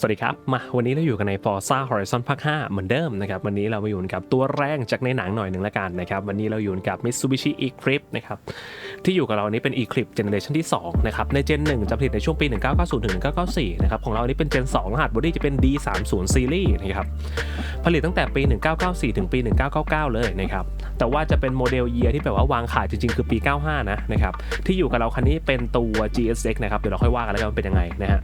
สวัสดีครับ มาวันนี้เราอยู่กันใน Forza Horizon ภาค5เหมือนเดิมนะครับ วันนี้เรามาอยู่กับตัวแรงจากในหนังหน่อยหนึ่งละกันนะครับ วันนี้เราอยู่กับ Mitsubishi Eclipse นะครับ ที่อยู่กับเรานี้เป็น Eclipse Generation ที่ 2 นะครับ ใน Gen 1 จะผลิตในช่วงปี 1990ถึง1994 นะครับ ของเรานี้เป็น Gen 2 รหัสบอดี้จะเป็น D30 Series นะครับผลิตตั้งแต่ปี 1994 ถึงปี 1999 เลยนะครับแต่ว่าจะเป็นโมเดลเยียที่แบบว่าวางขายจริงๆ คือปี 95 นะนะครับที่อยู่กับเราคันนี้เป็นตัว GSX นะครับเดี๋ยวเราค่อยว่ากันแล้วกันเป็นยังไงนะฮะ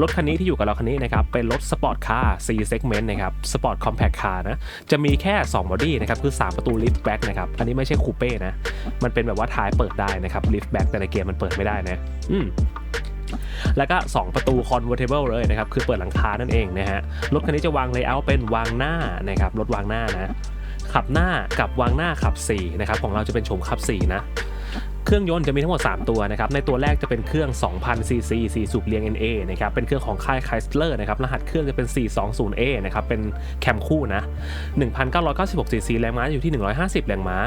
รถคันนี้ที่อยู่กับเราคันนี้นะครับเป็นรถสปอร์ตคาร์ C segment นะครับสปอร์ตคอมแพคคาร์นะจะมีแค่2บอดี้นะครับคือ 3 ประตูลิฟต์แบ็กนะครับอันนี้ไม่ใช่คูเป้นะมันเป็นแบบว่าท้ายเปิดได้นะครับลิฟต์แบ็กแต่ในเกมมันเปิดไม่ได้นะอืมแล้วก็ 2 ประตู convertible เลยนะครับ คือเปิดหลังคานั่นเองนะฮะ รถคันนี้จะวางเลเยอร์เป็นวางหน้านะครับ รถวางหน้านะ ขับหน้ากับวางหน้าขับ4นะครับ ของเราจะเป็นโฉมขับ4นะ เครื่องยนต์จะมีทั้งหมด 3 ตัวนะครับ ในตัวแรกจะเป็นเครื่อง 2,000ซีซี4สูบเรียง NA นะครับ เป็นเครื่องของค่าย Chrysler นะครับ รหัสเครื่องจะเป็น 420A นะครับ เป็นแคมคู่นะ 1,996ซีซีแรงม้าอยู่ที่ 150 แรงม้า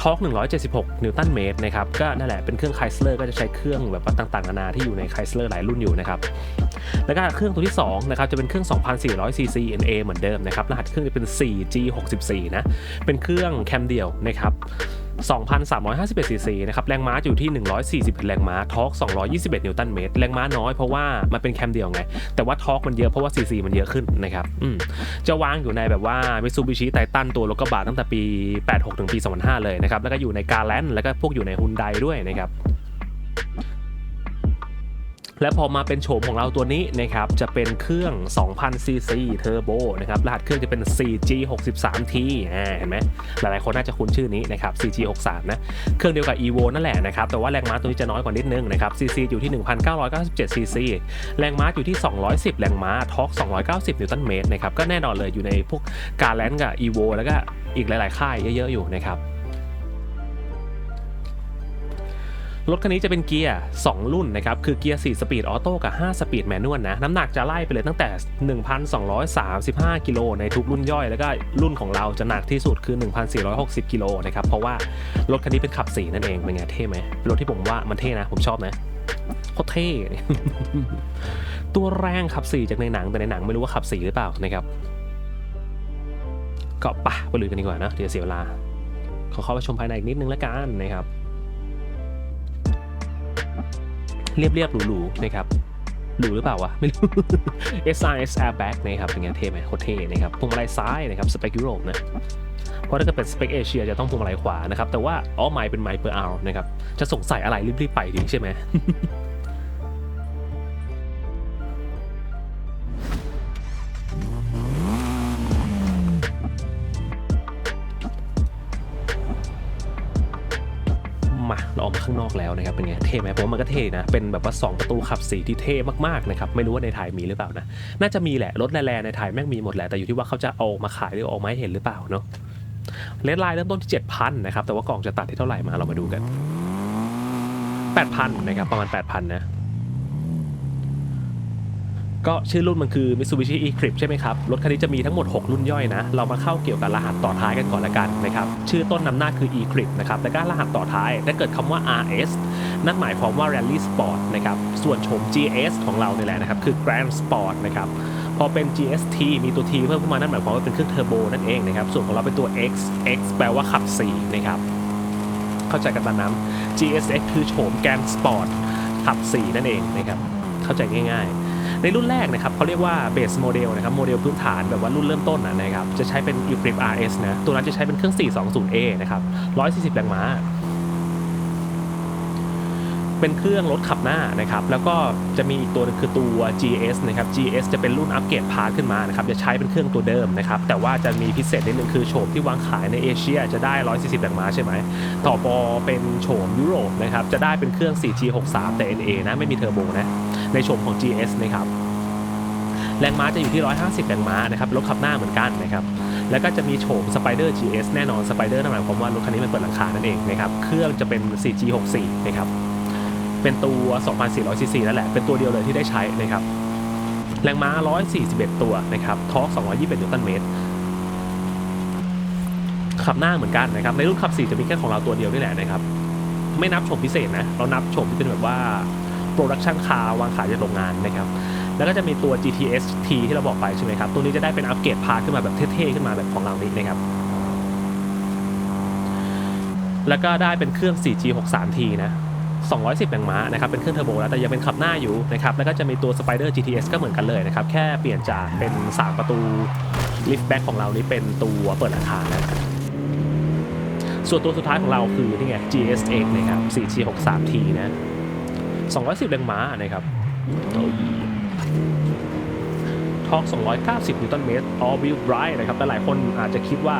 ทอร์ก176 นิวตันเมตรนะครับ ก็นั่นแหละ เป็นเครื่อง Chrysler ก็จะใช้เครื่องแบบต่างๆนานาที่อยู่ใน Chrysler หลายรุ่นอยู่นะครับ แล้วก็เครื่องตัวที่2นะครับ จะเป็นเครื่อง 2,400ซีซี NA เหมือนเดิมนะครับ รหัสเครื่องจะเป็น 4G64 นะ เป็นเครื่องแคมเดียวนะครับ 2,351ซีซีนะครับ แรงม้าอยู่ที่ 140แรงม้า ทอร์ก221 นิวตันเมตร แรงม้าน้อยเพราะว่ามันเป็นแคมเดียวไง แต่ว่าทอร์กมันเยอะเพราะว่าซีซีมันเยอะขึ้นนะครับอืมจะวางอยู่ในแบบว่ามิซูบิชิไททันตัวรถกระบะตั้งแต่ปี 86 ถึงปี 2005 เลยนะครับ แล้วก็อยู่ในกาแลนแล้วก็พวกอยู่ในฮุนไดด้วยนะครับ และพอมาเป็นโฉมของเราตัวนี้นะครับจะเป็นเครื่อง 2,000ซีซีเทอร์โบนะครับรหัสเครื่องจะเป็น 4G63T อ่าเห็นไหมหลายๆคนน่าจะคุ้นชื่อนี้นะครับ 4G63 นะเครื่องเดียวกับ Evo นั่นแหละนะครับแต่ว่าแรงม้าตัวนี้จะน้อยกว่านิดนึงนะครับ CC อยู่ที่ 1,997 CC แรงม้าอยู่ที่ 210 แรงม้าทอร์ก290 นิวตันเมตรนะครับก็แน่นอนเลยอยู่ในพวกการแลนกับ Evo แล้วก็อีกหลาย ๆ ค่ายเยอะ ๆ อยู่นะครับ รถคันนี้จะเป็นเกียร์ 2 รุ่นนะครับ คือเกียร์ 4 สปีดออโต้กับ 5 สปีดแมนนวลนะ น้ำหนักจะไล่ไปเลยตั้งแต่ 1,235 กิโลในทุกรุ่นย่อย แล้วก็รุ่นของเราจะหนักที่สุดคือ 1,460 กิโลนะครับ เพราะว่ารถคันนี้เป็นขับ4นั่นเอง เป็นไงเท่ไหมเป็นรถที่ผมว่ามันเท่นะ ผมชอบนะโคตรเท่ ตัวแรงขับ4จากในหนังแต่ในหนังไม่รู้ว่าขับ4หรือเปล่านะครับ ก็ปะไปลุยกันดีกว่านะเดี๋ยวเสียเวลาขอเข้าไปชมภายในอีกนิดนึงแล้วกันนะครับ เรียบๆหรูๆนะครับหรูหรือเปล่าวะไม่รู้ SRS Airbag นะครับเป็นไงเท่ไหมโคตรเท่นะครับพวงมาลัยซ้ายนะครับสเปคยุโรปนะเพราะถ้าเกิดเป็นสเปคเอเชียจะต้องพวงมาลัยขวานะครับแต่ว่าอ๋อไม้เป็นไม้เปอร์เอานะครับจะสงสัยอะไรรีบๆไปดิใช่ไหม ออกมาข้างนอกแล้วนะครับเป็นไงเท่ไหมผมว่ามันก็เท่นะเป็นแบบว่า 2 ประตูขับสีที่เท่มากๆนะครับไม่รู้ว่าในไทยมีหรือเปล่านะน่าจะมีแหละรถแร่ๆในไทยแม่งมีหมดแหละแต่อยู่ที่ว่าเขาจะเอามาขายหรือออกมาให้เห็นหรือเปล่าเนาะเลดไลน์เริ่มต้นที่ 7,000นะครับแต่ว่ากล่องจะตัดที่เท่าไหร่มาเรามาดูกัน8,000นะครับประมาณ8,000นะ ก็ชื่อรุ่นมันคือ Mitsubishi Eclipse ใช่ไหมครับ รถคันนี้จะมีทั้งหมด 6 รุ่นย่อยนะ เรามาเข้าเกี่ยวกับรหัสต่อท้ายกันก่อนละกันนะครับ ชื่อต้นนำหน้าคือ Eclipse นะครับ แล้วก็รหัสต่อท้ายถ้าเกิดคำว่า RS นั่นหมายความว่า Rally Sport นะครับ ส่วนโฉม GS ของเราเนี่ยแหละนะครับ คือ Grand Sport นะครับพอเป็น GST มีตัว T เพิ่มขึ้นมา นั่นหมายความว่าเป็นเครื่องเทอร์โบนั่นเองนะครับ ส่วนของเราเป็นตัว X X แปลว่าขับ 4 นะครับ เข้าใจกันตามนั้น GSX คือโฉม Grand Sport ขับ 4 นั่นเองนะครับ เข้าใจง่าย ๆ ในรุ่นแรกนะครับเขาเรียกว่าเบสโมเดลนะครับโมเดลพื้นฐานแบบว่ารุ่นเริ่มต้นนะครับจะใช้เป็น e p r i p RS นะตัวนั้นจะใช้เป็นเครื่อง 420A นะครับ140แรงม้าเป็นเครื่องรถขับหน้านะครับ แล้วก็จะมีอีกตัวหนึงคือตัว GS นะครับ GS จะเป็นรุ่นอัปเกรดพาร์ทขึ้นมานะครับ จะใช้เป็นเครื่องตัวเดิมนะครับ แต่ว่าจะมีพิเศษนิดนึงคือโฉมที่วางขายในเอเชียจะได้ 140แรงม้าใช่ไหม ต่อปอเป็นโฉมยุโรปนะครับ จะได้เป็นเครื่อง 4G63 แต่ NA นะ ไม่มีเทอร์โบนะ ในโฉมของ GS นะครับแรงม้าจะอยู่ที่ 150 แรงม้านะครับรถขับหน้าเหมือนกันนะครับแล้วก็จะมีโฉม Spider GS แน่นอน Spider นั่นหมายความว่ารถคันนี้มันเปิดหลังคานั่นเองนะครับเครื่องจะเป็น 4G64 นะครับเป็นตัว 2,400cc นั่นแหละ เป็นตัวเดียวเลยที่ได้ใช้นะครับแรงม้า 141 ตัวนะครับทอร์ก221นิวตันเมตรขับหน้าเหมือนกันนะครับในรุ่นขับ 4 จะมีแค่ของเราตัวเดียวนี่แหละนะครับไม่นับโฉมพิเศษนะเรานับโฉมที่เป็นแบบว่า โปรดักชันคาร์วางขายจากโรงงานนะครับแล้วก็จะมีตัว GTS T ที่เราบอกไปใช่ไหมครับ ตัวนี้จะได้เป็นอัปเกรดพาร์ทขึ้นมาแบบเท่ๆขึ้นมาแบบของเรานี้นะครับ แล้วก็ได้เป็นเครื่อง 4G 63T นะ 210 แรงม้านะครับ เป็นเครื่องเทอร์โบแล้วแต่ยังเป็นขับหน้าอยู่นะครับ แล้วก็จะมีตัว Spider GTS ก็เหมือนกันเลยนะครับ แค่เปลี่ยนจากเป็น 3 ประตู liftback ของเรานี่เป็นตัวเปิดอาคารนะส่วนตัวสุดท้ายของเราคือนี่ไง GSX นะครับ 4G 63T นะ 210แรงม้านะครับโอ้ยทอร์ก290 นิวตันเมตร all wheel drive นะครับ แต่หลายคนอาจจะคิดว่า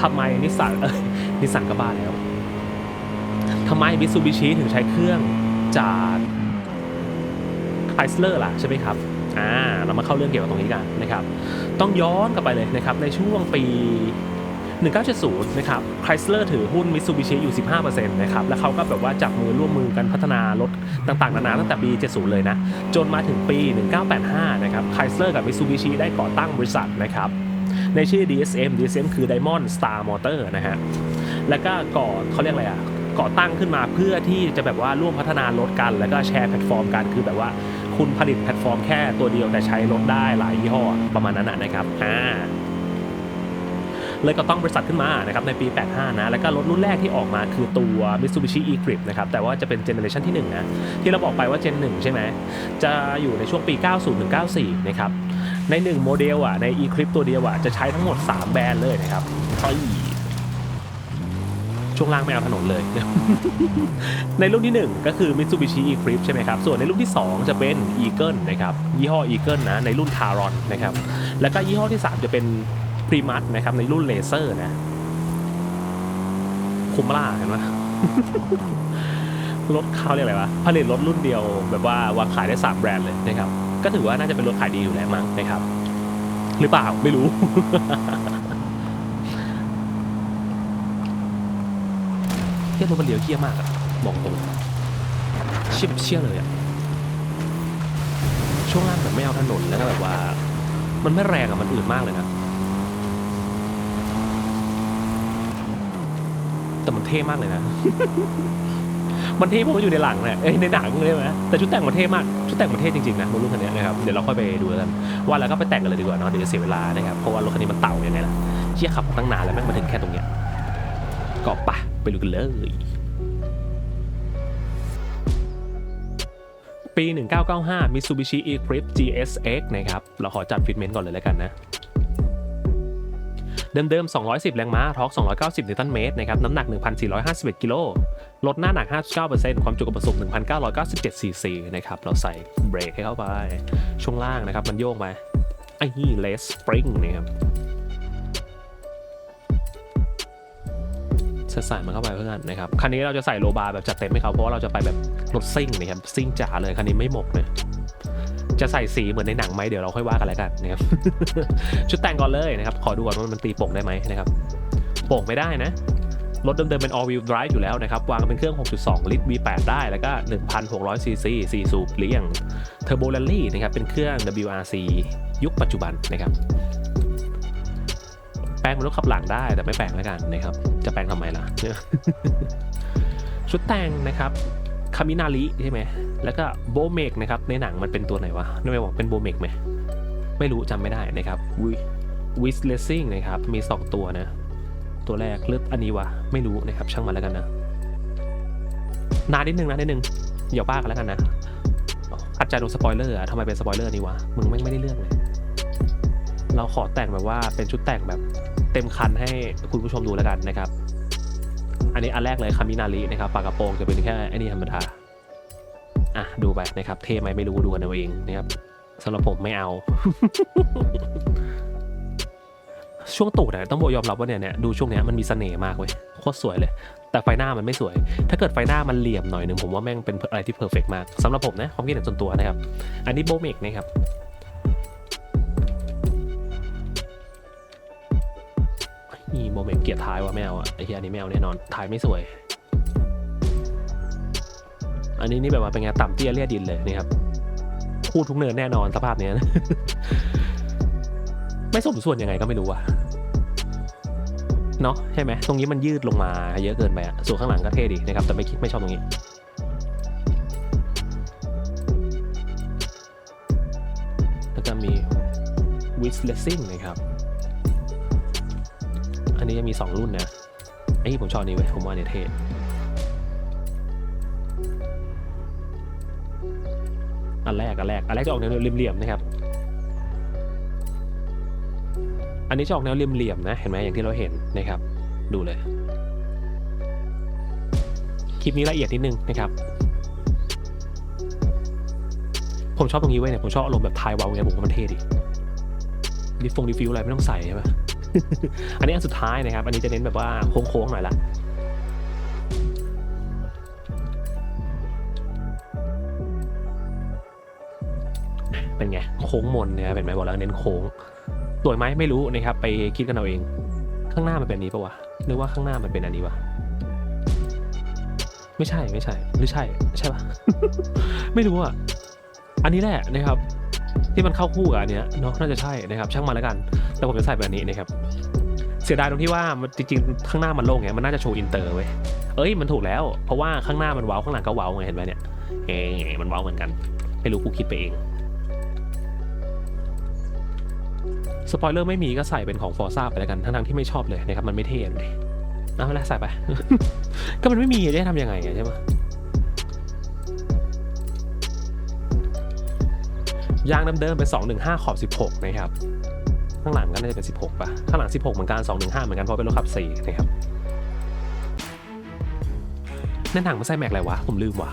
ทำไมนิสสันเอ้ยนิสสันก็บ้าแล้วทำไมมิ t ซูบิชิถึงใช้เครื่องจากไคสเลอร์ล่ะ ใช่ไหมครับ อ่า เรามาเข้าเรื่องเกี่ยวกับตรงนี้กันนะครับ ต้องย้อนกลับไปเลยนะครับ ในช่วงปี 1970 นะครับไคสเลอร์ถือหุ้นมิ t ซูบิชิอยู่ 15%นะครับ แล้วเขาก็แบบว่าจับมือร่วมมือกันพัฒนารถต่างๆ นานาตั้งแต่ปี 70 เลยนะ จนมาถึงปี 1985 นะครับไคสเลอร์กับมิ t ซูบิชิได้ก่อตั้งบริษัทนะครับ ในชื่อ DSM DSM คือ Diamond Star Motor นะฮะ แล้วก็ก่อเขาเรียกอะไรอะก่อตั้งขึ้นมาเพื่อที่จะแบบว่าร่วมพัฒนารถกัน แล้วก็แชร์แพลตฟอร์มกันคือแบบว่าคุณผลิตแพลตฟอร์มแค่ตัวเดียวแต่ใช้รถได้หลายยี่ห้อประมาณนั้นนะครับอ่า เลยก็ต้องบริษัทขึ้นมานะครับในปี 85 นะ แล้วก็รถรุ่นแรกที่ออกมาคือตัว Mitsubishi E-Grip นะครับ แต่ว่าจะเป็นเจเนอเรชันที่ 1 นะ ที่เราบอกไปว่าเจน 1 ใช่ไหม จะอยู่ในช่วงปี 90-94 นะครับ ใน 1 โมเดลอะใน E-Grip ตัวเดียวอะจะใช้ทั้งหมด 3 แบรนด์เลยนะครับช่วงล่างไม่เอาถนนเลย ในรุ่นที่ 1 ก็คือ Mitsubishi E-Grip ใช่ไหมครับ ส่วนในรุ่นที่ 2 จะเป็น Eagle นะครับ ยี่ห้อ Eagle นะ ในรุ่น Taron นะครับ แล้วก็ยี่ห้อที่ 3 จะเป็น Primus นะครับในรุ่น Laser นะคุ้มล่าเห็นไหมรถเขาเรียกอะไรวะผลิตรถรุ่นเดียว แบบว่าวางขายได้ 3 แบรนด์เลยนะครับ ก็ถือว่าน่าจะเป็นรถขายดีอยู่แล้วมั้งนะครับ หรือเปล่าไม่รู้ เที่ยรถมันเลี้ยวเที่ยมากอะบอกตรงเชี่ยเชี่ยเลยอะช่วงล่างแบบไม่เอาถนนแล้วก็แบบว่า มันไม่แรงอะมันอื่นมากเลยนะ แต่มันเท่มากเลยนะ มันเท่เพราะมันอยู่ในหลังเนี่ยเอ้ยในหนังเลยไหมแต่ชุดแต่งมันเท่มาก ชุดแต่งมันเท่จริงๆนะบนรุ่นคันนี้นะครับ เดี๋ยวเราค่อยไปดูกัน ว่าแล้วก็ไปแต่งกันเลยดีกว่าเนาะ เดี๋ยวจะเสียเวลานะครับ เพราะว่ารถคันนี้มันเต่ายังไงล่ะ เชี่ยขับมาตั้งนานแล้วแม่งมาถึงแค่ตรงเนี้ย ก็ปะไปดูกันเลย ปี 1995 Mitsubishi E-Grip GSX นะครับ เราขอจัดฟิตเมนต์ก่อนเลยแล้วกันนะ เดิมๆ 210 แรงม้าทอร์ก290 นิวตันเมตรนะครับ น้ำหนัก 1,451 กิโล ลดหน้าหนัก 59%ความจุกระสุน1,997 ซีซีนะครับ เราใส่เบรกให้เข้าไป ช่วงล่างนะครับ มันโยกไปไอ้นี่เลสสปริงนะครับใส่มันเข้าไปเพื่อนนะครับ คันนี้เราจะใส่โลบาร์แบบจัดเต็มให้เขาเพราะว่าเราจะไปแบบรถซิ่งนะครับ ซิ่งจ๋าเลย คันนี้ไม่หมกเลย จะใส่สีเหมือนในหนังไหมเดี๋ยวเราค่อยว่ากันแล้วกันนะครับ ชุดแต่งก่อนเลยนะครับ ขอดูก่อนว่ามันตีโป่งได้ไหมนะครับ โป่งไม่ได้นะ รถเดิมๆเป็น all wheel drive อยู่แล้วนะครับ วางเป็นเครื่อง 6.2 ลิตร V8 ได้ แล้วก็ 1,600 cc 4 สูบเลี่ยง Turbo Rally นะครับ เป็นเครื่อง WRC ยุคปัจจุบันนะครับ แปลงเป็นรถขับหลังได้แต่ไม่แปลงแล้วกันนะครับ จะแปลงทำไมล่ะ ชุดแต่งนะครับ คามินาริใช่ไหมแล้วก็โบเมกนะครับในหนังมันเป็นตัวไหนวะนึกไม่บอกเป็นโบเมกไหมไม่รู้จำไม่ได้นะครับวิสเลสซิ่งนะครับมี 2 ตัวนะ ตัวแรกเลือกอันนี้วะไม่รู้นะครับช่างมันแล้วกันนะนานนิดนึงนะนิดนึงอย่าบ้ากันแล้วกันนะอาจจะโดนสปอยเลอร์อะทำไมเป็นสปอยเลอร์นี่วะมึงไม่ไม่ได้เลือกเลยเราขอแต่งแบบว่าเป็นชุดแต่งแบบเต็มคันให้คุณผู้ชมดูแล้วกันนะครับ อันนี้อันแรกเลยคามินารีนะครับปากกระโปรงจะเป็นแค่ไอ้นี่ธรรมดาอะดูไปนะครับ เท่ไหมไม่รู้ดูกันเอาเองนะครับสำหรับผมไม่เอา ช่วงตูดอะต้องบอกยอมรับว่าเนี่ยเนี่ยดูช่วงเนี้ยมันมีเสน่ห์มากเว้ยโคตรสวยเลย แต่ไฟหน้ามันไม่สวย ถ้าเกิดไฟหน้ามันเหลี่ยมหน่อยหนึ่งผมว่าแม่งเป็นอะไรที่เพอร์เฟกมากสำหรับผมนะความคิดเห็นส่วนตัวนะครับ อันนี้โบเมกนะครับ นี่โมเมนต์เกียร์ท้ายว่าไม่เอาอะไอ้เหี้ยอันนี้ไม่เอาแน่นอนท้ายไม่สวย อันนี้นี่แบบว่าเป็นไงต่ำเตี้ยเลียดินเลยนี่ครับพูดทุกเนินแน่นอนสภาพเนี้ยไม่สมส่วนยังไงก็ไม่รู้อะเนาะใช่ไหมตรงนี้มันยืดลงมาเยอะเกินไปอะส่วนข้างหลังก็เท่ดีนะครับ แต่ไม่คิดไม่ชอบตรงนี้ Swiss Racing นะครับ อันนี้จะมี 2 รุ่นนะไอ้ยผมชอบนี้เว้ยผมว่าเนี่ยเท่อันแรกอันแรกอันแรกจะออกแนวเหลี่ยมๆนะครับ อันนี้จะออกแนวเหลี่ยมๆนะเห็นไหมอย่างที่เราเห็นนะครับ ดูเลย คลิปนี้ละเอียดนิดนึงนะครับ ผมชอบตรงนี้เว้ยเนี่ยผมชอบอารมณ์แบบไทยวาวไงผมว่ามันเท่ดิดิฟงดิฟิวอะไรไม่ต้องใส่ใช่ปะ อันนี้อันสุดท้ายนะครับ อันนี้จะเน้นแบบว่าโค้งๆหน่อยละเป็นไง โค้งมนนะครับเห็นไหมบอกแล้วเน้นโค้งสวยไหมไม่รู้นะครับ ไปคิดกันเอาเอง ข้างหน้ามันเป็นนนี้ปะวะนึกว่าข้างหน้ามันเป็นอันนี้วะไม่ใช่ไม่ใช่หรือใช่ใช่ปะไม่รู้อะอันนี้แหละนะครับ ที่มันเข้าคู่กับอันเนี้ยเนาะน่าจะใช่นะครับช่างมันแล้วกัน แต่ผมจะใส่แบบนี้นะครับเสียดายตรงที่ว่ามันจริงๆ ข้างหน้ามันโล่งไงมันน่าจะโชว์อินเตอร์เว้ยเอ้ยมันถูกแล้ว เพราะว่าข้างหน้ามันเว้าข้างหลังก็เว้าไงเห็นไหมเนี่ยเอ๊มันเว้าเหมือนกันไม่รู้กูคิดไปเองสปอยเลอร์ไม่มีก็ใส่เป็นของฟอร์ซ่าไปแล้วกันทั้งๆที่ไม่ชอบเลยนะครับมันไม่เท่เลยเอาละใส่ไป ก็มันไม่มีจะทำยังไงใช่ปะ ยางเดิมๆเป็น 215 ขอบ 16 นะครับ ข้างหลังก็น่าจะเป็น 16 ป่ะ ข้างหลัง 16 เหมือนกัน 215 เหมือนกันเพราะเป็นรถขับ 4 นะครับนั่นถังมันใส่แม็กอะไรวะ ผมลืมว่ะ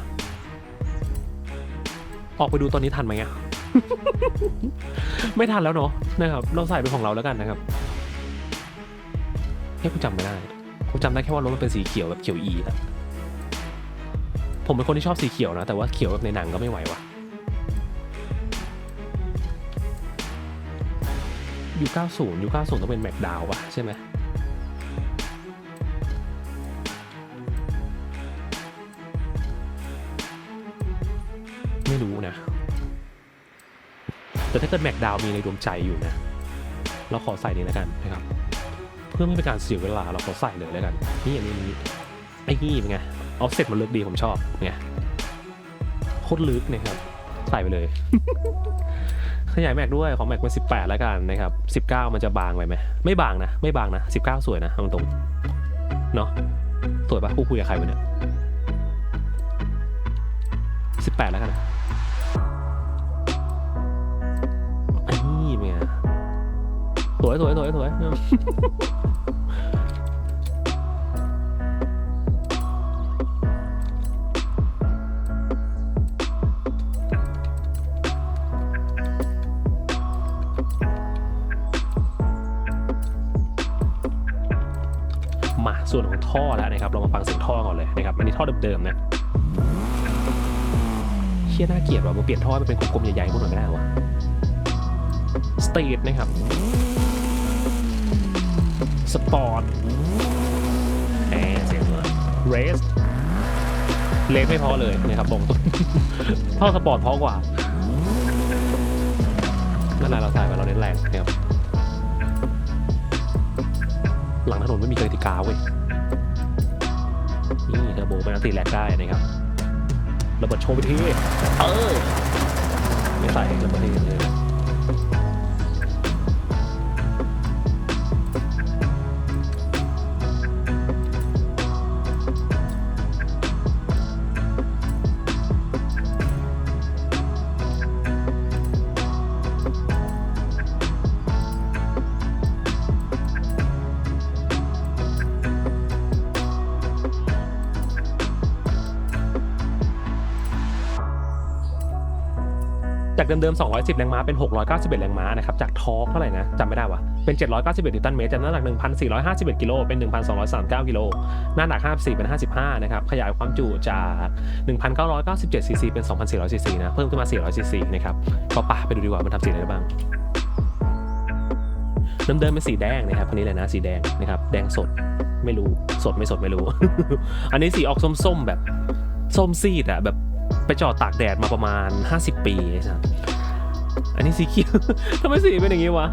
ออกไปดูตอนนี้ทันไหมอะไม่ทันแล้วเนาะนะครับเราใส่เป็นของเราแล้วกันนะครับแค่กูจำไม่ได้กูจำได้แค่ว่ารถมันเป็นสีเขียวแบบเขียวอีอะผมเป็นคนที่ชอบสีเขียวนะ แต่ว่าเขียวแบบในหนังก็ไม่ไหวว่ะ ยู90ยู90ต้องเป็นแม็กดาวปะใช่ไหมไม่รู้นะ แต่ถ้าเกิดแม็กดาวมีในดวงใจอยู่นะ เราขอใส่นี้แล้วกันนะครับ เพื่อไม่เป็นการเสียเวลาเราขอใส่เลยแล้วกัน นี่อันนี้นี้ไอ้นี่เป็นไงออฟเซ็ตมันเลือกดีผมชอบไงโคตรลึกนะครับ ใส่ไปเลย ขยายแม็กด้วยของแม็กเป็น18 แล้วกันนะครับ19 มันจะบางไปไหมไม่บางนะ ไม่บางนะ 19 สวยนะเอาตรงเนาะสวยปะกูคุยกับใครวะเนี่ย18 แล้วกันนะนี่เป็นไงสวยสวยสวยสวย ส่วนของท่อแล้วนะครับ เรามาฟังเสียงท่อก่อนเลยนะครับ อันนี้ท่อเดิมๆนะเชี่ยน่าเกลียดว่ะมาเปลี่ยนท่อมันเป็นกลมๆใหญ่ๆพวกหน่อยไม่ได้วะสตรีทนะครับ สปอร์ตแหมเสียงเลยเรสเล็กไม่พอเลยนะครับบอกตรงท่อสปอร์ตพอกว่านั่นแหละเราใส่ไปเราเน้นแรงนะครับหลังถนนไม่มีกติกาเว้ย โบเป็นอันตีแลกได้นะครับระเบิดโชว์ไปทีเออไม่ใส่ระเบิดทีเลย เดิมๆ 210 แรงม้าเป็น 691 แรงม้านะครับ จากทอร์กเท่าไหร่นะจำไม่ได้วะเป็น 791 นิวตันเมตรจากน้ำหนัก 1,451 กิโล เป็น 1,239 กิโล หน้าหนัก 54 เป็น 55 นะครับ ขยายความจุจาก 1,997 ซีซี เป็น 2,400 ซีซีนะ เพิ่มขึ้นมา 400 ซีซีนะครับ ก็ป่ะไปดูดีกว่า มันทำสีอะไรบ้างเดิมๆเป็นสีแดงนะครับคันนี้เลยนะ สีแดงนะครับ แดงสด ไม่รู้ สดไม่สดไม่รู้ อันนี้สีออกส้มๆแบบส้มซีดอะแบบ ไปจอดตากแดดมาประมาณ 50 ปีใช่ไหมอันนี้สีเขียว ทำไมสีเป็นอย่างงี้วะ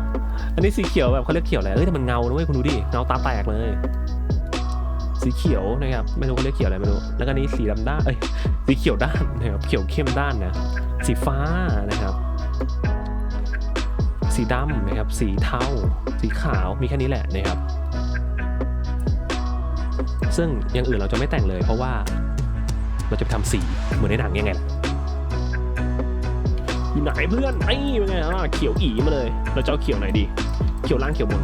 อันนี้สีเขียวแบบเขาเรียกเขียวอะไรเอ้ยแต่มันเงานะเว้ยคุณดูดิ เงาตาแตกเลย สีเขียวนะครับ ไม่รู้เขาเรียกเขียวอะไรไม่รู้ แล้วก็นี้สีดำด้าน เอ้ย สีเขียวด้านนะครับ เขียวเข้มด้านนะ สีฟ้านะครับ สีดำนะครับ สีเทา สีขาว มีแค่นี้แหละนะครับ ซึ่งอย่างอื่นเราจะไม่แต่งเลยเพราะว่า เราจะไปทำสีเหมือนในหนังยังไงล่ะอยู่ไหนเพื่อนไอ้เป็นไงอะเขียวอีมาเลย เราจะเอาเขียวไหนดี เขียวล่างเขียวบน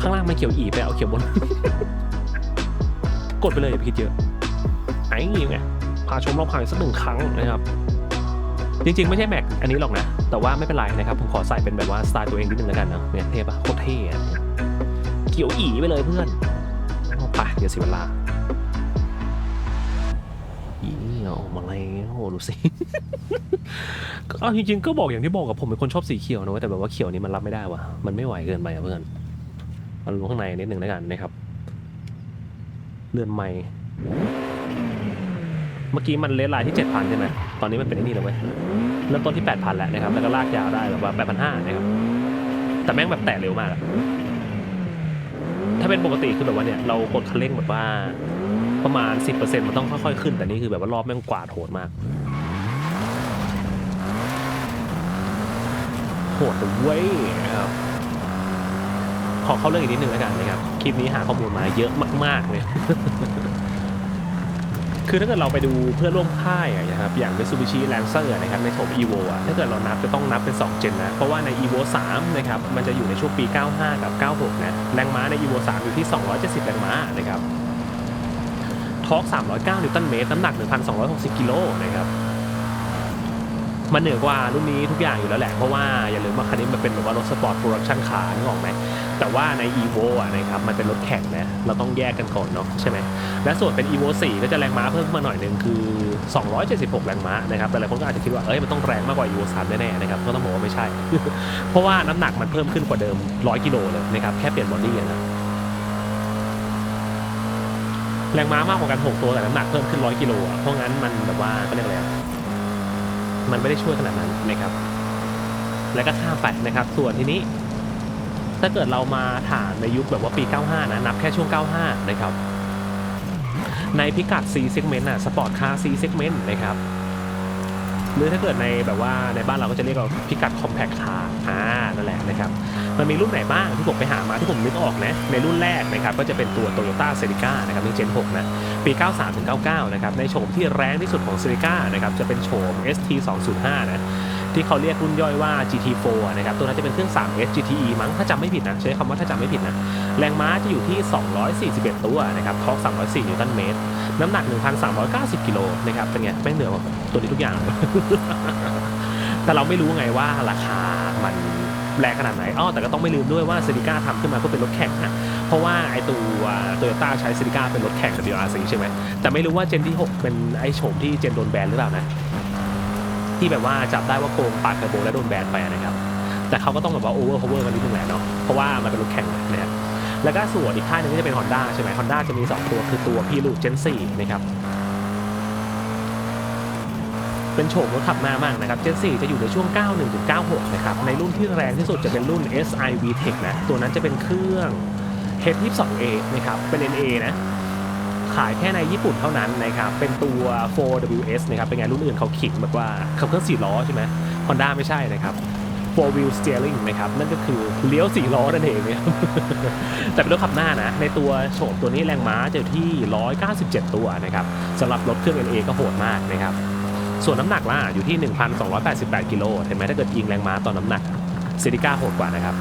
ข้างล่างมันเขียวอีไปเอาเขียวบน กดไปเลยอย่าไปคิดเยอะไอ้ยังไงพาชมรอบคันอีกสักหนึ่งครั้งนะครับ จริงๆ ไม่ใช่แม็กอันนี้หรอกนะ แต่ว่าไม่เป็นไรนะครับ ผมขอใส่เป็นแบบว่าสไตล์ตัวเองนิดนึงแล้วกันเนาะเนี่ยเท่ปะโคตรเท่เขียวอีไปเลยเพื่อนไปเดี๋ยวเสียเวลา ดูสิก็เอาจริงๆก็บอกอย่างที่บอกกับผมเป็นคนชอบสีเขียวนะเว้ยแต่แบบว่าเขียวนี้มันรับไม่ได้ว่ะ มันไม่ไหวเกินไปอะเพื่อน มันลงข้างในนิดหนึ่งแล้วกันนะครับ เลื่อนไม้เมื่อกี้มันเลทไลน์ที่ 7,000 ใช่ไหม ตอนนี้มันเป็นไอ้นี่แล้วเว้ย เริ่มต้นที่ 8,000 แล้วนะครับ แล้วก็ลากยาวได้แบบว่า8,500 นะครับ แต่แม่งแบบแตะเร็วมากอะถ้าเป็นปกติคือแบบว่าเนี่ยเรากดคันเร่งแบบว่า ประมาณ 10%มันต้องค่อยๆขึ้น แต่นี่คือแบบว่ารอบแม่งกวาดโหดมาก โหดเว้ยครับขอเข้าเรื่องอีกนิดนึงแล้วกันนะครับ คลิปนี้หาข้อมูลมาเยอะมาก ๆ เลย คือถ้าเกิดเราไปดูเพื่อร่วมค่ายอะนะครับ อย่าง Mitsubishi Lancer นะครับ ในโฉม Evo อะถ้าเกิดเรานับจะต้องนับเป็น 2 เจนนะ เพราะว่าใน Evo 3 นะครับ มันจะอยู่ในช่วงปี 95 กับ 96 นะ แรงม้าใน Evo 3 อยู่ที่ 270 แรงม้านะครับ ทอร์ก309 นิวตันเมตร น้ำหนัก 1,260 กิโลนะครับ มันเหนือกว่ารุ่นนี้ทุกอย่างอยู่แล้วแหละ เพราะว่าอย่าลืมว่าคันนี้มันเป็นแบบว่ารถสปอร์ตโปรดักชันคาร์นึกออกไหม แต่ว่าใน Evo อะนะครับ มันเป็นรถแข่งนะ เราต้องแยกกันก่อนเนาะใช่ไหม และส่วนเป็น Evo 4 ก็จะแรงม้าเพิ่มขึ้นมาหน่อยหนึ่งคือ 276 แรงม้านะครับ แต่หลายคนก็อาจจะคิดว่า เอ้ย มันต้องแรงมากกว่า Evo 3แน่ๆนะครับ ก็ต้องบอกว่าไม่ใช่ เพราะว่าน้ำหนักมันเพิ่มขึ้นกว่าเดิม 100 กิโลเลยนะครับ แค่เปลี่ยนบอดี้อะนะ แรงม้ามากกว่ากัน 6 ตัวแต่น้ำหนักเพิ่มขึ้น 100 กิโลอะเพราะงั้นมันแบบว่าเขาเรียกอะไรมันไม่ได้ช่วยขนาดนั้นนะครับ แล้วก็ข้ามไปนะครับ ส่วนทีนี้ ถ้าเกิดเรามาถามในยุคแบบว่าปี 95 นะ นับแค่ช่วง 95 นะครับ ในพิกัด C segment อะสปอร์ตคาร์ C segment นะครับ หรือถ้าเกิดในแบบว่าในบ้านเราก็จะเรียกว่าพิกัด compact car อ่านั่นแหละนะครับมันมีรุ่นไหนบ้างที่ผมไปหามาที่ผมนึกออกนะในรุ่นแรกนะครับก็จะเป็นตัว Toyota Celica นะครับใน Gen 6นะปี 93ถึง99 นะครับในโฉมที่แรงที่สุดของ Celica นะครับจะเป็นโฉม ST 205 นะ ที่เขาเรียกรุ่นย่อยว่า GT4 นะครับตัวนั้นจะเป็นเครื่อง 3S GTE มั้งถ้าจำไม่ผิดนะใช้คำว่าถ้าจำไม่ผิดนะแรงม้าจะอยู่ที่ 241 ตัวนะครับทอร์ก304นิวตันเมตร น้ำหนัก 1,390 กิโลนะครับเป็นไงแม่เหนือกว่าตัวนี้ทุกอย่าง แต่เราไม่รู้ไงว่าราคามันแรงขนาดไหนอ้อแต่ก็ต้องไม่ลืมด้วยว่าเซริก้าทำขึ้นมาเพื่อเป็นรถแข่งนะ เพราะว่าไอตัวโตโยต้าใช้เซริก้าเป็นรถแข่ง WRC ใช่ไหม แต่ไม่รู้ว่าเจนที่ 6 เป็นไอโฉมที่เจนโดนแบนหรือเปล่านะ ที่แบบว่าจับได้ว่าโกงปาดเทอร์โบและโดนแบนไปนะครับ แต่เขาก็ต้องแบบว่าโอเวอร์พาวเวอร์กันนิดนึงแหละเนาะเพราะว่ามันเป็นรถแข่งนะครับแล้วก็ส่วนอีกค่ายหนึงก็จะเป็น Honda ใช่ไหม Honda จะมี 2 ตัวคือตัวพีลูเจน4นะครับเป็นโฉมรถขับหน้ามากนะครับ Gen 4 จะอยู่ในช่วง 91ถึง96 นะครับ ในรุ่นที่แรงที่สุดจะเป็นรุ่น SI VTEC นะ ตัวนั้นจะเป็นเครื่อง H22A นะครับ เป็น NA นะ ขายแค่ในญี่ปุ่นเท่านั้นนะครับ เป็นตัว 4WS นะครับ เป็นไงรุ่นอื่นเขาขิงแบบว่าขับเครื่อง4ล้อใช่ไหม Honda ไม่ใช่นะครับ four wheel steering นะครับ นั่นก็คือเลี้ยว4ล้อนั่นเองนะครับแต่เป็นรถขับหน้านะ ในตัวโฉมตัวนี้แรงม้าจะอยู่ที่ 197 ตัวนะครับสำหรับรถเครื่อง NA ก็โหดมากนะครับ ส่วนน้ำหนักล่ะอยู่ที่ 1,288 กิโลเห็นไหมถ้าเกิดยิงแรงม้าต่อน้ำหนักเซริก้าโหดกว่านะครับ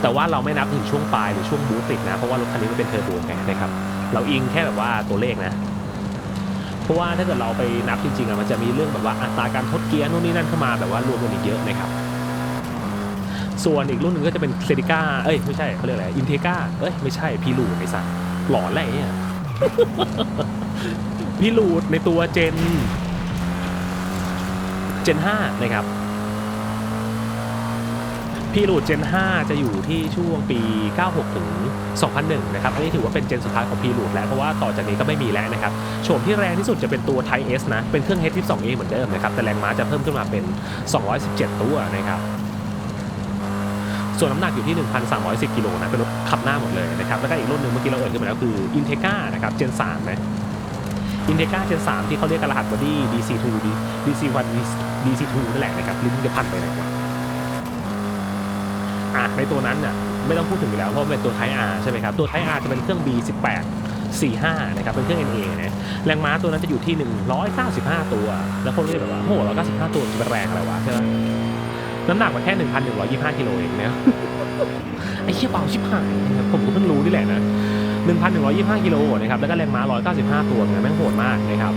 แต่ว่าเราไม่นับถึงช่วงปลายหรือช่วงบูสต์ติดนะ เพราะว่ารถคันนี้มันเป็นเทอร์โบไงนะครับ เราอิงแค่แบบว่าตัวเลขนะ เพราะว่าถ้าเกิดเราไปนับจริงๆอะมันจะมีเรื่องแบบว่าอัตราการทดเกียร์นู่นนี่นั่นเข้ามาแบบว่ารวมกันอีกเยอะนะครับ ส่วนอีกรุ่นหนึ่งก็จะเป็นเซริก้าเอ้ยไม่ใช่เขาเรียกอะไรอินเทก้าเอ้ยไม่ใช่พีลูดไอ้สัสหลอนอะไรเนี่ยพีลูดในตัวเจน เจน 5 นะครับ พีรูดเจน 5 จะอยู่ที่ช่วงปี 96 ถึง 2001 นะครับ อันนี้ถือว่าเป็นเจนสุดท้ายของพีรูดแล้ว เพราะว่าต่อจากนี้ก็ไม่มีแล้วนะครับ โฉมที่แรงที่สุดจะเป็นตัว Type S นะ เป็นเครื่อง H12A เหมือนเดิมนะครับ แต่แรงม้าจะเพิ่มขึ้นมาเป็น 217 ตัวนะครับ ส่วนน้ำหนักอยู่ที่ 1,310 กิโลนะ เป็นรถขับหน้าหมดเลยนะครับ แล้วก็อีกรุ่นหนึ่งเมื่อกี้เราเอ่ยขึ้นมาแล้วคือ Integra นะครับเจน3นะอินเทก้าเจน3ที่เขาเรียกกันรหัสบอดี้ DC2 DC1 DC2 นั่นแหละนะครับลิ้นจะพันไปไหนวะ อะในตัวนั้นน่ะไม่ต้องพูดถึงอยู่แล้วเพราะเป็นตัวไทอาร์ใช่ไหมครับตัวไทอาร์จะเป็นเครื่อง B18 45นะครับเป็นเครื่อง NA นะแรงม้าตัวนั้นจะอยู่ที่ 195 ตัว แล้วคนก็จะแบบว่าโอ้โห195 ตัวจะเป็นแรงอะไรวะใช่ไหมน้ำหนักมันแค่ 1,125กิโลเองเนี่ยไอ้เชี่ยเบาชิบหายนะครับผมก็เพิ่งรู้นี่แหละนะ 1,125กิโลนะครับแล้วก็แรงม้า 195 ตัวนะแม่งโหดมากนะครับ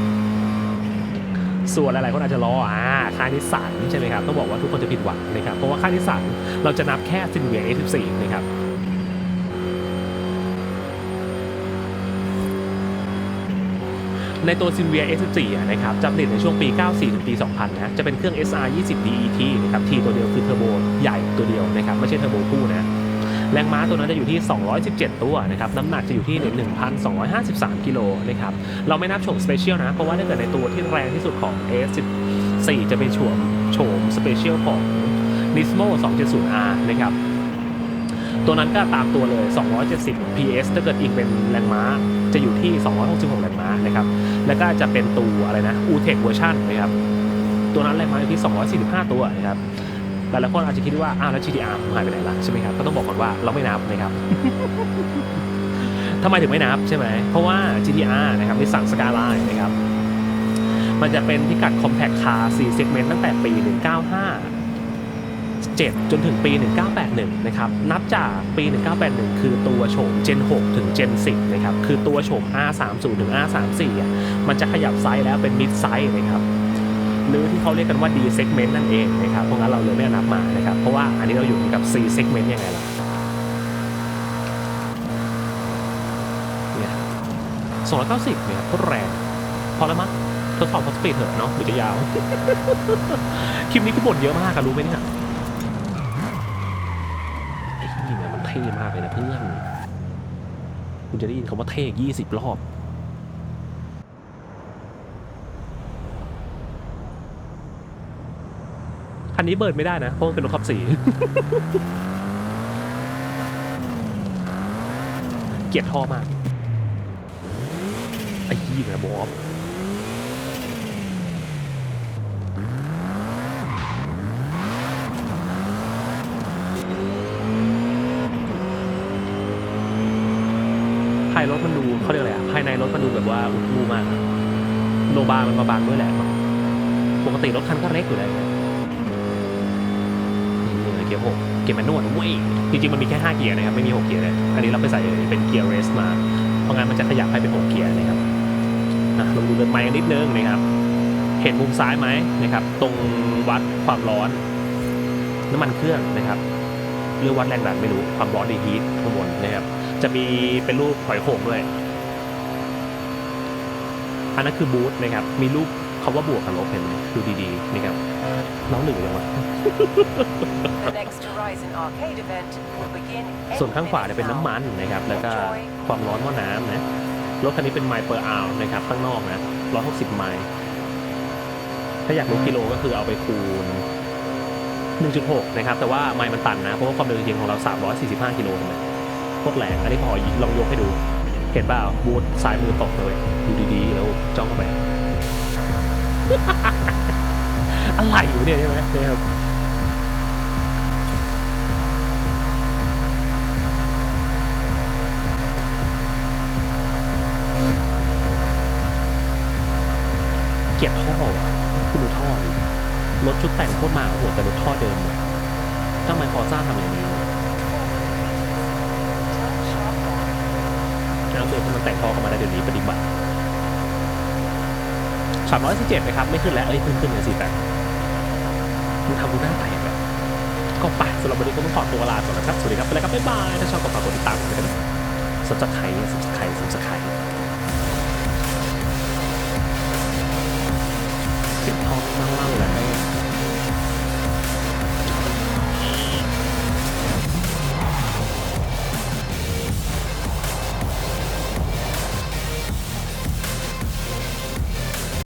ส่วนหลายๆคนอาจจะรออ่าค่ายนิสสันใช่ไหมครับต้องบอกว่าทุกคนจะผิดหวังนะครับเพราะว่าค่ายนิสสันเราจะนับแค่ซินเวีย A14 นะครับในตัว s y n v i a S14 นะครับจะผลิตในช่วงปี 94 ถึงปี 2000 นะ จะเป็นเครื่อง SR 20 DET นะครับ T ตัวเดียวคือเทอร์โบใหญ่ตัวเดียวนะครับ ไม่ใช่เทอร์โบคู่นะ แรงม้าตัวนั้นจะอยู่ที่ 217 ตัวนะครับ น้ำหนักจะอยู่ที่ 1,253 กิโลนะครับ เราไม่นับโฉมสเปเชียลนะ เพราะว่าถ้าเกิดในตัวที่แรงที่สุดของ S14 จะเป็นโฉมโฉมสเปเชียลของ Nismo 270R นะครับ ตัวนั้นก็ตามตัวเลย 270 PS ถ้าเกิดอีกเป็นแรงม้าจะอยู่ที่ 266 แรงม้านะครับ แล้วก็จะเป็นตัวอะไรนะ U-Tech เวอร์ชันนะครับ ตัวนั้นแรงม้าอยู่ที่ 245 ตัวนะครับ หลายๆคนอาจจะคิดว่า อ้าวแล้ว GTR หายไปไหนล่ะใช่ไหมครับ ก็ต้องบอกก่อนว่าเราไม่นับนะครับทำไมถึงไม่นับใช่ไหม เพราะว่า GTR นะครับนิสสันสกา l ไลน์นะครับ มันจะเป็นพิกัด Compact Car 4 segment ตั้งแต่ปี 195 7 จนถึงปี 1981 นะครับ นับจากปี 1981 คือตัวโฉม Gen 6 ถึง Gen 10 นะครับ คือตัวโฉม R30 ถึง R34 อะมันจะขยับไซส์แล้วเป็น mid size นะครับ หรือที่เขาเรียกกันว่า D segment นั่นเองนะครับเพราะงั้นเราเลยไม่นับมานะครับเพราะว่าอันนี้เราอยู่กับ C segment ยังไงล่ะเนี่ย290เนี่ยโคตรแรงพอแล้วมั้งทดสอบพอสปีดเถอะเนาะหรือจะยาว คลิปนี้กูบ่นเยอะมากอะรู้ไหมเนี่ยไอ้นี่เนี่ยมันเท่มากเลยนะเพื่อน คุณจะได้ยินคำว่าเท่ยี่สิบรอบ คันนี้เบิร์ดไม่ได้นะ เพราะมันเป็นรถขับสี เกลียดท่อมาก ไอ้ยี่นะบอสภายรถมันดูเขาเรียกอะไรอะภายในรถมันดูแบบว่าอุดรูมากอะโลบาร์มันมาบังด้วยแหละ ปกติรถคันก็เล็กอยู่แล้วนะนี่เลยเกียร์หกเกียร์แมนนวลเว้ยจริงๆมันมีแค่5เกียร์นะครับไม่มี6เกียร์เลยอันนี้เราไปใส่เป็นเกียร์เรสมาเพราะงั้นมันจะขยับให้เป็น6เกียร์นะครับนะลองดูเดินไม้นิดนึงนะครับ เห็นมุมซ้ายไหมนะครับ ตรงวัดความร้อนน้ำมันเครื่องนะครับหรือวัดแรงดันไม่รู้ความร้อนดีฮีทข้างบนนะครับ จะมีเป็นรูปหอยโข่งด้วย อันนั้นคือบูธนะครับ มีรูปคำว่าบวกกับลบเห็นไหมดูดีๆนะครับ น้องหนึ่งยังวะ The next Horizon Arcade event will begin ส่วนข้างขวาเนี่ยเป็นน้ำมันนะครับ แล้วก็ความร้อนหม้อน้ำนะ รถคันนี้เป็นไมล์เปอร์อาวนะครับ ข้างนอกนะ 160 ไมล์ ถ้าอยากรู้กิโลก็คือเอาไปคูณ 1.6 นะครับ แต่ว่าไมล์มันตันนะ เพราะว่าความเร็วจริงๆของเรา 345 กิโลใช่ไหมโคตรแรง อันนี้พอลองยกให้ดู เห็นเปล่าบูทซ้ายมือตกเลยดูดีๆ แล้วจ้องเข้าไป อะไรอยู่เนี่ยใช่ไหมนะครับเกียดท่อว่ะคุณดูท่อดิรถชุดแต่งโคตรมาโหดแต่รถท่อเดิมทำไมฟอร์ซ่าทำอย่างนี้น้ำเดิมที่มันแต่งท่อเข้ามาได้เดี๋ยวนี้ปฏิบัติสามร้อยสิบเจ็ดนะครับ ไม่ขึ้นแล้ว เอ้ยขึ้นขึ้นเลยสิแต่ มึงทำดูหน้าแตกอะก็ไปสำหรับวันนี้ก็ต้องขอตัวลาก่อนนะครับ สวัสดีครับไปแล้วครับ บ๊ายบาย ถ้าชอบก็ฝากกดติดตามกันนะสับสไครต์สับสไครต์สับสไครต์เสียงท่าแล้ว